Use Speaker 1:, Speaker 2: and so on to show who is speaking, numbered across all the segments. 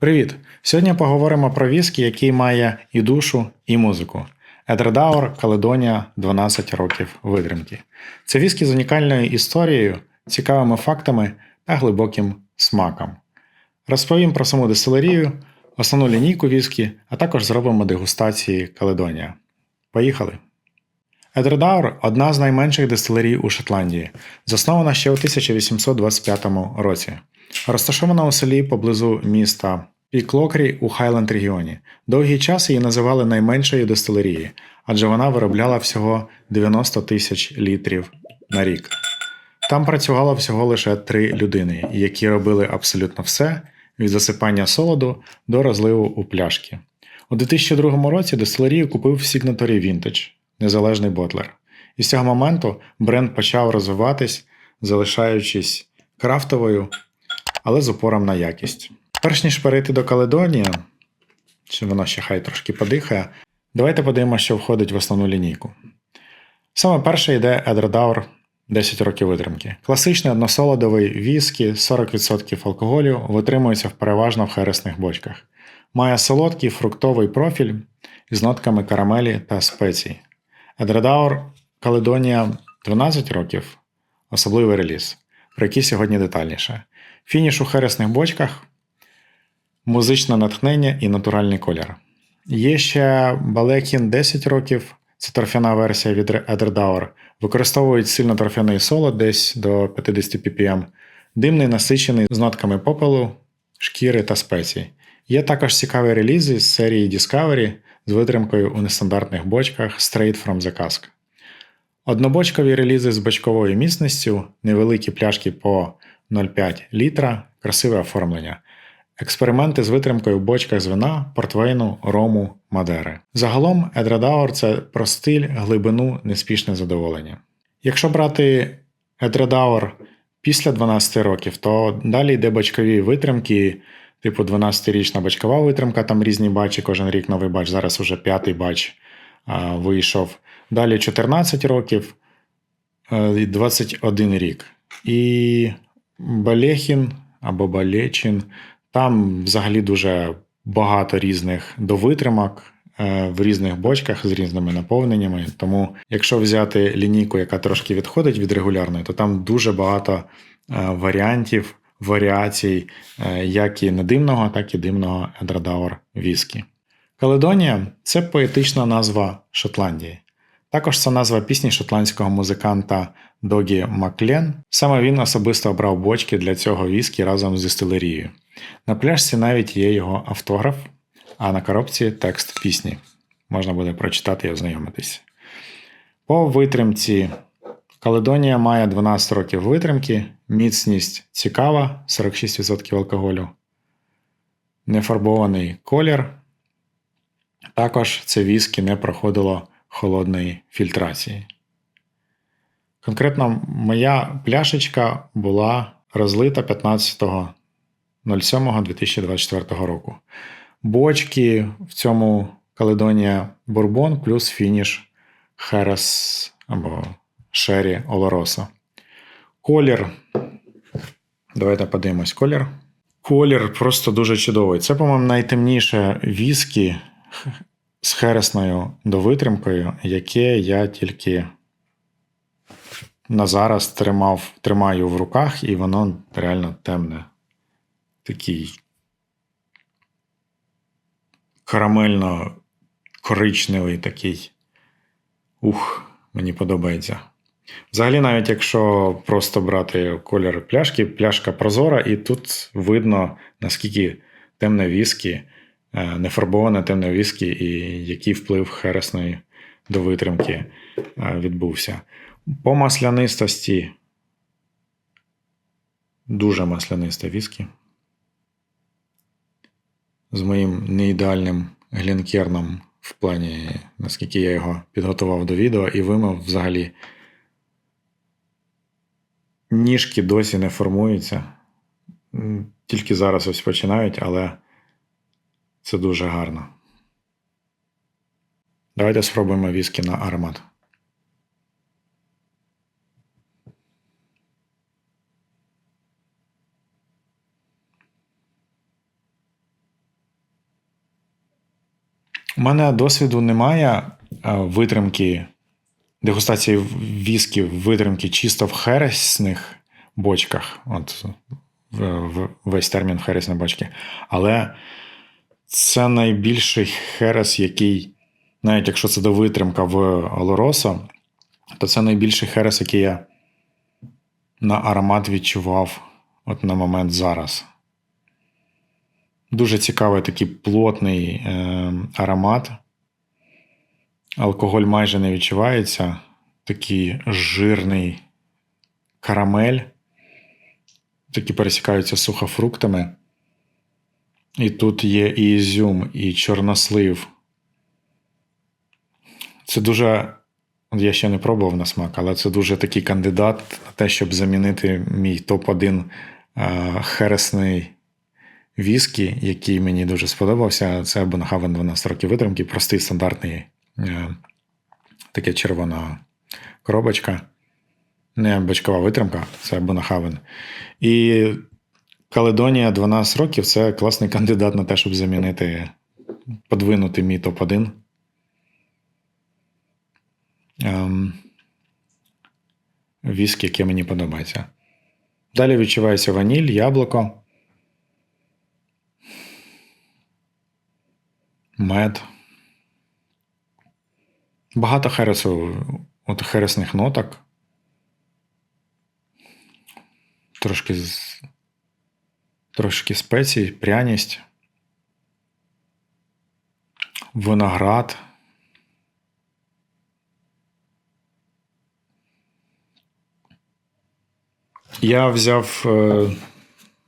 Speaker 1: Привіт! Сьогодні поговоримо про віскі, який має і душу, і музику. Едредаур Каледонія 12 років витримки. Це віскі з унікальною історією, цікавими фактами та глибоким смаком. Розповім про саму дистилерію, основну лінійку віскі, а також зробимо дегустації Каледонія. Поїхали! Едредаур одна з найменших дистилерій у Шотландії, заснована ще у 1825 році. Розташована у селі поблизу міста Піклокрі у Хайленд регіоні. Довгий час її називали найменшою дистилерією, адже вона виробляла всього 90 тисяч літрів на рік. Там працювало всього лише три людини, які робили абсолютно все від засипання солоду до розливу у пляшки. У 2002 році дистилерію купив Signatory Vintage, незалежний ботлер. І з цього моменту бренд почав розвиватись, залишаючись крафтовою, але з упором на якість. Перш ніж перейти до Каледонії, чи воно ще хай трошки подихає, давайте подивимося, що входить в основну лінійку. Саме перше йде Едредаур 10 років витримки. Класичний односолодовий віскі, 40% алкоголю, витримується переважно в хересних бочках. Має солодкий фруктовий профіль із нотками карамелі та спецій. Едредаур Каледонія 12 років особливий реліз, про який сьогодні детальніше. Фініш у хересних бочках, музичне натхнення і натуральний колір. Є ще Балекін 10 років, це торфяна версія від Едредаур. Використовують сильно торфяний солод десь до 50 ppm, димний насичений з нотками попелу, шкіри та спецій. Є також цікаві релізи з серії Discovery з витримкою у нестандартних бочках Straight from the Cask. Однобочкові релізи з бочковою міцністю, невеликі пляшки по 0,5 літра, красиве оформлення. Експерименти з витримкою в бочках з вина, портвейну, рому, мадери. Загалом Едредаур це про стиль, глибину, неспішне задоволення. Якщо брати Едредаур після 12 років, то далі йде бочкові витримки, типу 12-річна бачкова витримка, там різні бачі, кожен рік новий бач, зараз уже п'ятий бач а, вийшов. Далі 14 років 21 рік. І Балехін або Балечин. Там взагалі дуже багато різних довитримок е, в різних бочках з різними наповненнями. Тому, якщо взяти лінійку, яка трошки відходить від регулярної, то там дуже багато е, варіантів, варіацій, е, як і недимного, так і димного Едрадаур віскі. Каледонія це поетична назва Шотландії. Також це назва пісні шотландського музиканта Догі Маклен. Саме він особисто обрав бочки для цього віскі разом з дистилерією. На пляшці навіть є його автограф, а на коробці текст пісні. Можна буде прочитати і ознайомитись. По витримці Каледонія має 12 років витримки, міцність цікава, 46% алкоголю, нефарбований колір. Також це віскі не проходило холодної фільтрації. Конкретно моя пляшечка була розлита 15.07.2024 року. Бочки в цьому Каледонія Бурбон плюс фініш Херес або Шері Олороса. Колір. Давайте подивимось колір. Колір просто дуже чудовий. Це, по-моєму, найтемніше віскі з хересною довитримкою, яке я тільки на зараз тримав, тримаю в руках, і воно реально темне. Такий карамельно-коричневий такий. Ух, мені подобається. Взагалі, навіть якщо просто брати колір пляшки, пляшка прозора, і тут видно, наскільки темне віскі, нефарбоване темне віскі, і який вплив хересної до витримки відбувся. По маслянистості дуже масляниста віскі. З моїм неідеальним глінкерном в плані, наскільки я його підготував до відео і вимив взагалі. Ніжки досі не формуються. Тільки зараз ось починають, але це дуже гарно. Давайте спробуємо віскі на аромат. У мене досвіду немає е, витримки дегустації віскі, витримки чисто в хересних бочках. От весь термін хересні бочки. Але це найбільший херес, який, навіть якщо це до витримка в Олороса, то це найбільший херес, який я на аромат відчував от на момент зараз. Дуже цікавий такий плотний е, аромат. Алкоголь майже не відчувається. Такий жирний карамель. Такі пересікаються сухофруктами. І тут є і ізюм, і чорнослив. Це дуже. Я ще не пробував на смак, але це дуже такий кандидат на те, щоб замінити мій топ-1 е, хересний віскі, який мені дуже сподобався. Це Бонхавен 12 років витримки, простий стандартний таке червона коробочка. Не бочкова витримка, це Бонахавен. І Каледонія 12 років це класний кандидат на те, щоб замінити, подвинути мій топ-1. Ем, віскі, яке мені подобається. Далі відчувається ваніль, яблуко. Мед. Багато хересу, от хересних ноток. Трошки, з- трошки спецій, пряність. Виноград. Я взяв е,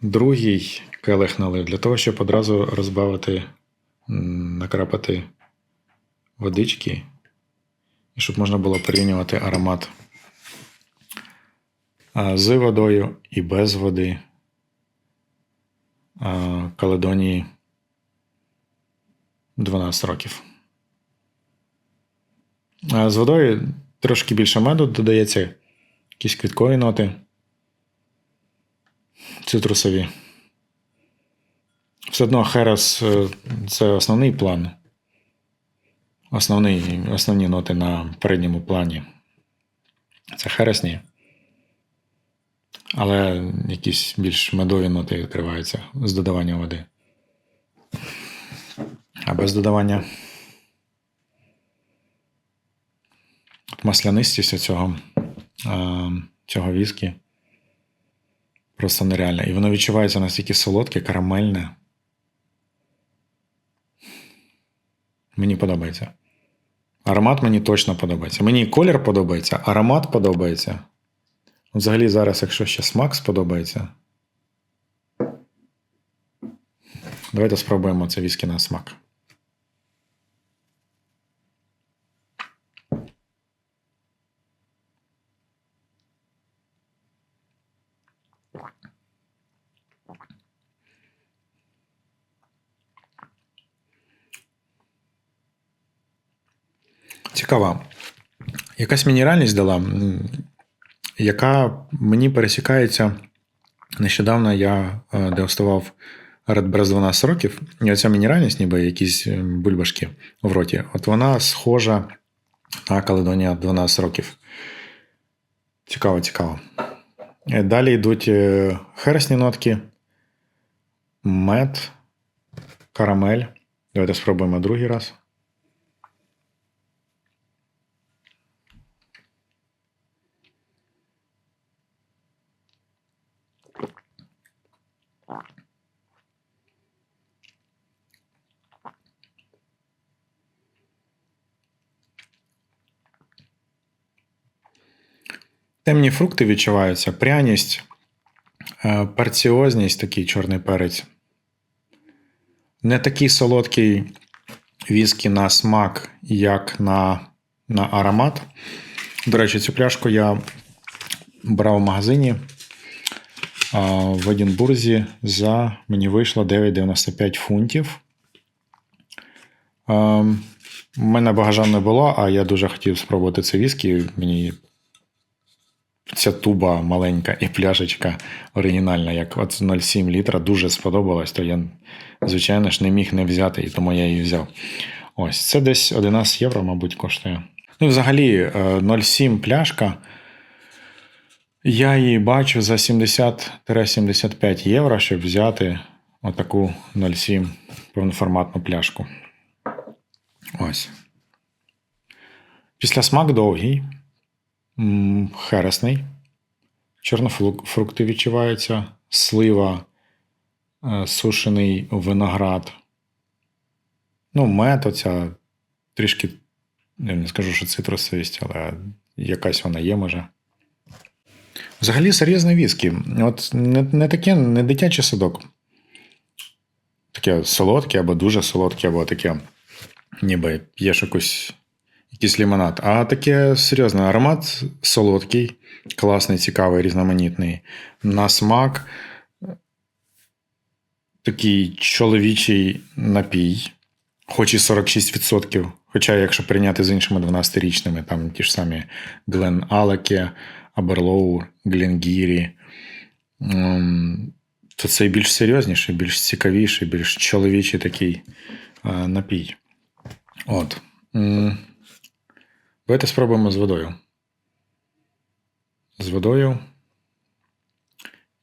Speaker 1: другий келих налив для того, щоб одразу розбавити, накрапати водички, і щоб можна було порівнювати аромат з водою і без води Каледонії 12 років. З водою трошки більше меду додається, якісь квіткові ноти, цитрусові. Все одно Херес е, це основний план. Основний, основні ноти на передньому плані. Це хересні. Але якісь більш медові ноти відкриваються з додаванням води. А без додавання маслянистість цього, цього віскі просто нереальна. І воно відчувається настільки солодке, карамельне. Мені подобається. Аромат мені точно подобається. Мені колір подобається, аромат подобається. Взагалі, зараз, якщо ще смак сподобається. Давайте спробуємо це віскі на смак. Цікава. Якась мінеральність дала, яка мені пересікається. Нещодавно я е, дегустував Red Breast 12 років, і оця мінеральність, ніби якісь е, бульбашки в роті, от вона схожа на Каледонія 12 років. Цікаво, цікаво. Е, Далі йдуть хересні нотки, мед, карамель. Давайте спробуємо другий раз. Темні фрукти відчуваються, пряність, е, перціозність, такий чорний перець. Не такий солодкий віскі на смак, як на, на аромат. До речі, цю пляшку я брав в магазині в Едінбурзі за мені вийшло 9,95 фунтів. У мене багажа не було, а я дуже хотів спробувати це віскі. Мені ця туба маленька і пляшечка оригінальна, як от 0,7 літра, дуже сподобалась, то я, звичайно ж, не міг не взяти, і тому я її взяв. Ось, це десь 11 євро, мабуть, коштує. Ну, взагалі, е, 0,7 пляшка. Я її бачу за 70-75 євро, щоб взяти отаку 0,7 повноформатну пляшку. Ось. Після смак довгий, хересний. Чорнофрукти відчуваються, слива, е, сушений виноград. Ну, мед, оця трішки, я не скажу, що цитрусовість, але якась вона є, може. Взагалі серйозне віскі. От не, не таке, не дитячий садок. Таке солодке, або дуже солодке, або таке, ніби п'єш якусь, якийсь лимонад. А таке серйозне аромат солодкий, класний, цікавий, різноманітний. На смак такий чоловічий напій, хоч і 46%. Хоча, якщо прийняти з іншими 12-річними, там ті ж самі Глен Алеке, Аберлоу, Гленгірі, ем, то це більш серйозніший, більш цікавіший, більш чоловічий такий е, напій. От. Давайте спробуємо з водою. З водою.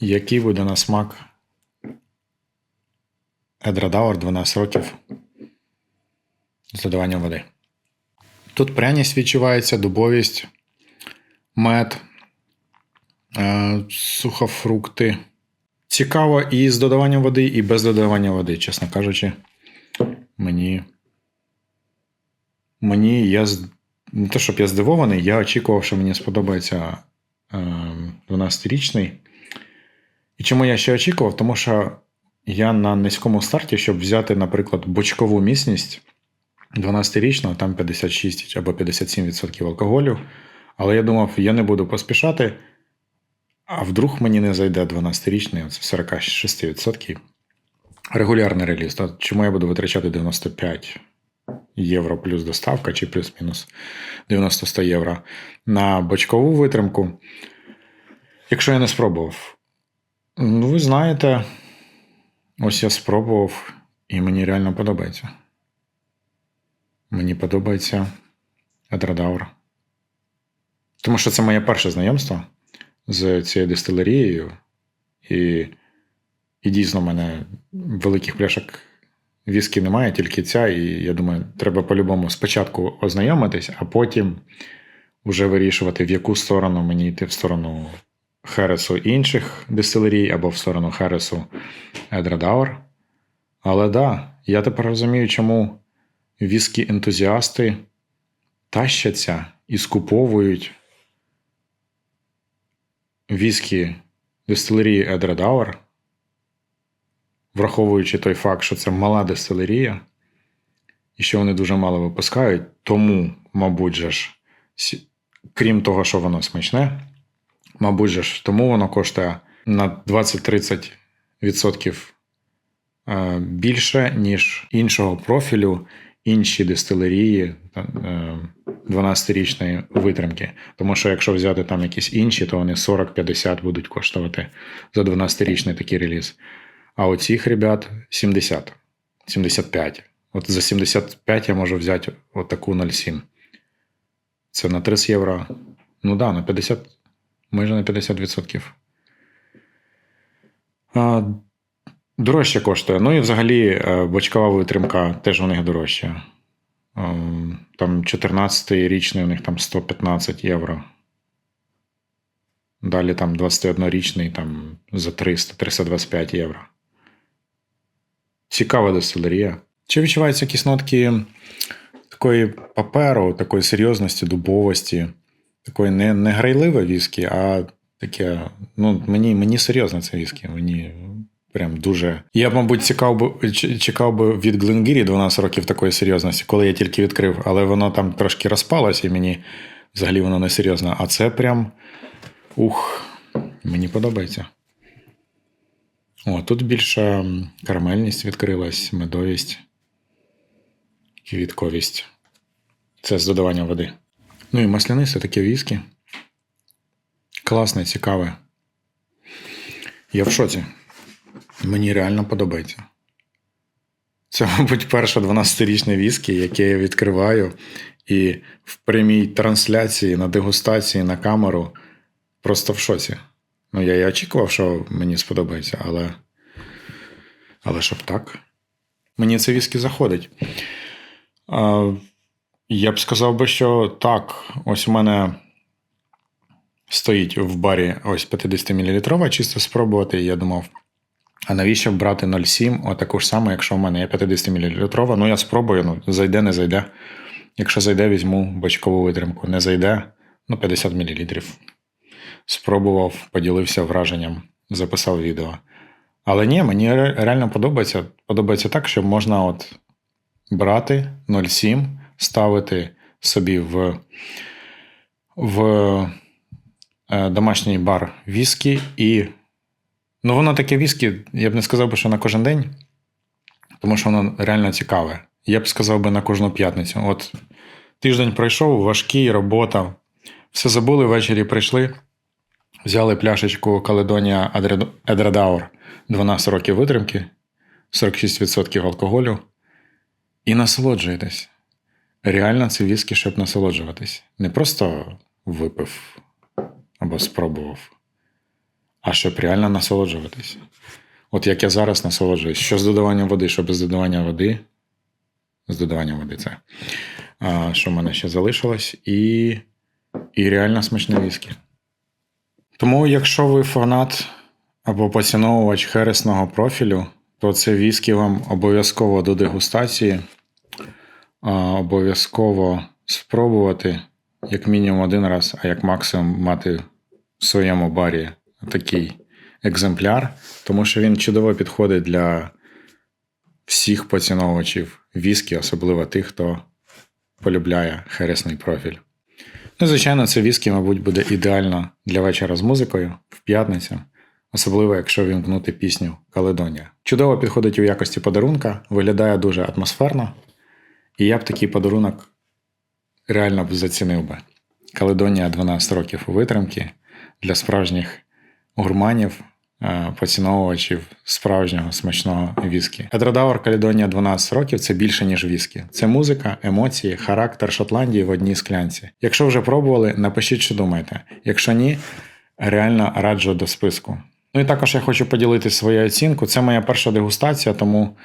Speaker 1: Який буде на смак Едрадауер 12 років з додаванням води. Тут пряність відчувається, дубовість, мед, е, сухофрукти. Цікаво і з додаванням води, і без додавання води, чесно кажучи. Мені. Мені я не те, щоб я здивований, я очікував, що мені сподобається е, 12-річний. І чому я ще очікував? Тому що я на низькому старті, щоб взяти, наприклад, бочкову міцність 12-річного, там 56 або 57% алкоголю. Але я думав, я не буду поспішати, а вдруг мені не зайде 12-річний, це 46%. Регулярний реліз. Чому я буду витрачати 95 євро плюс доставка, чи плюс-мінус 90-100 євро на бочкову витримку, якщо я не спробував. Ну, ви знаєте, ось я спробував, і мені реально подобається. Мені подобається Едрадаур. Тому що це моє перше знайомство з цією дистилерією. І, і дійсно, в мене великих пляшок віскі немає, тільки ця. І я думаю, треба по-любому спочатку ознайомитись, а потім вже вирішувати, в яку сторону мені йти в сторону Хересу інших дистилерій або в сторону Хересу Едрадаур. Але да, я тепер розумію, чому віскі ентузіасти тащаться і скуповують віскі дистилерії Едредауер, враховуючи той факт, що це мала дистилерія, і що вони дуже мало випускають, тому, мабуть же ж, крім того, що воно смачне, мабуть же ж, тому воно коштує на 20-30% е, більше, ніж іншого профілю, інші дистилерії та, е, 12-річної витримки. Тому що якщо взяти там якісь інші, то вони 40-50 будуть коштувати за 12-річний такий реліз. А у цих ребят 70, 75. От за 75 я можу взяти от таку 0,7. Це на 30 євро. Ну да, на 50, майже на 50%. А, дорожче коштує. Ну і взагалі е, бочкова витримка теж у них дорожча. Ем, Там 14-річний у них там 115 євро. Далі там 21-річний там за 300-325 євро. Цікава дистилерія. Чи відчуваються якісь нотки такої паперу, такої серйозності, дубовості, такої не, не грайливе віскі, а таке. Ну, мені, мені серйозно це віскі. Мені прям дуже. Я б, мабуть, цікав би, чекав би від Гленгірі 12 років такої серйозності, коли я тільки відкрив, але воно там трошки розпалося, і мені взагалі воно не серйозно. А це прям. Ух, мені подобається. О, тут більша карамельність відкрилась, медовість, квітковість. Це з додаванням води. Ну і маслянисе таке віскі. Класне, цікаве. Я в шоці. Мені реально подобається. Це, мабуть, перше 12-річне віскі, яке я відкриваю, і в прямій трансляції на дегустації на камеру просто в шоці. Ну, я і очікував, що мені сподобається, але. Але щоб так. Мені це віскі заходить. А, я б сказав би, що так, ось у мене стоїть в барі ось 50 мл, чисто спробувати. І я думав, а навіщо брати 0,7, отаку ж саму, якщо в мене є 50 мл. Ну, я спробую, ну, зайде, не зайде. Якщо зайде, візьму бочкову витримку. Не зайде, ну, 50 мл. Спробував, поділився враженням, записав відео. Але ні, мені реально подобається. Подобається так, що можна от брати 0,7, ставити собі в, в е, домашній бар віскі і. Ну, воно таке віскі, я б не сказав би, що на кожен день, тому що воно реально цікаве. Я б сказав би на кожну п'ятницю. От тиждень пройшов, важкий, робота. Все забули, ввечері прийшли, взяли пляшечку Каледонія Едрадаур 12 років витримки, 46% алкоголю, і насолоджуєтесь. Реально це віскі, щоб насолоджуватись. Не просто випив або спробував, а щоб реально насолоджуватись. От як я зараз насолоджуюсь, що з додаванням води, що без додавання води. З додаванням води це. А, що в мене ще залишилось, і, і реально смачне віскі. Тому, якщо ви фанат або поціновувач хересного профілю, то це віскі вам обов'язково до дегустації. Обов'язково спробувати як мінімум один раз, а як максимум мати в своєму барі такий екземпляр, тому що він чудово підходить для всіх поціновувачів віскі, особливо тих, хто полюбляє хересний профіль. Ну, звичайно, це віскі, мабуть, буде ідеально для вечора з музикою в п'ятницю, особливо якщо вімкнути пісню Каледонія. Чудово підходить у якості подарунка, виглядає дуже атмосферно, і я б такий подарунок реально б зацінив би. Каледонія 12 років витримки для справжніх гурманів, поціновувачів справжнього смачного віскі. Едрадаур Каледонія 12 років це більше, ніж віскі. Це музика, емоції, характер Шотландії в одній склянці. Якщо вже пробували, напишіть, що думаєте. Якщо ні, реально раджу до списку. Ну і також я хочу поділитися своєю оцінкою. Це моя перша дегустація, тому,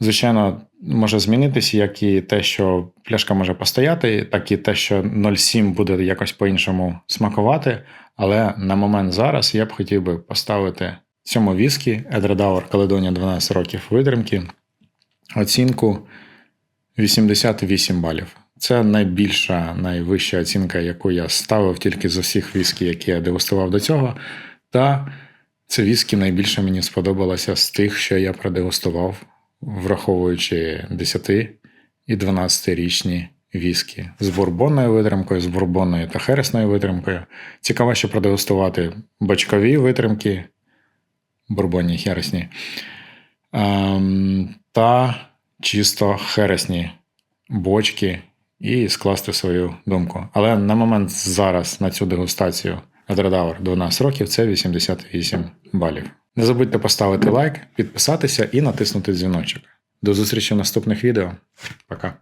Speaker 1: звичайно, може змінитися, як і те, що пляшка може постояти, так і те, що 0,7 буде якось по-іншому смакувати. Але на момент зараз я б хотів би поставити цьому віскі Едредаур Каледонія 12 років витримки оцінку 88 балів. Це найбільша, найвища оцінка, яку я ставив тільки з усіх віскі, які я дегустував до цього. Та це віскі найбільше мені сподобалося з тих, що я продегустував, враховуючи 10 і 12-річні віскі з бурбонною витримкою, з бурбонною та хересною витримкою. Цікаво, що продегустувати бочкові витримки, бурбонні хересні, ем, та чисто хересні бочки і скласти свою думку. Але на момент зараз на цю дегустацію Адрадаур 12 років це 88 балів. Не забудьте поставити лайк, підписатися і натиснути дзвіночок. До зустрічі в наступних відео. Пока.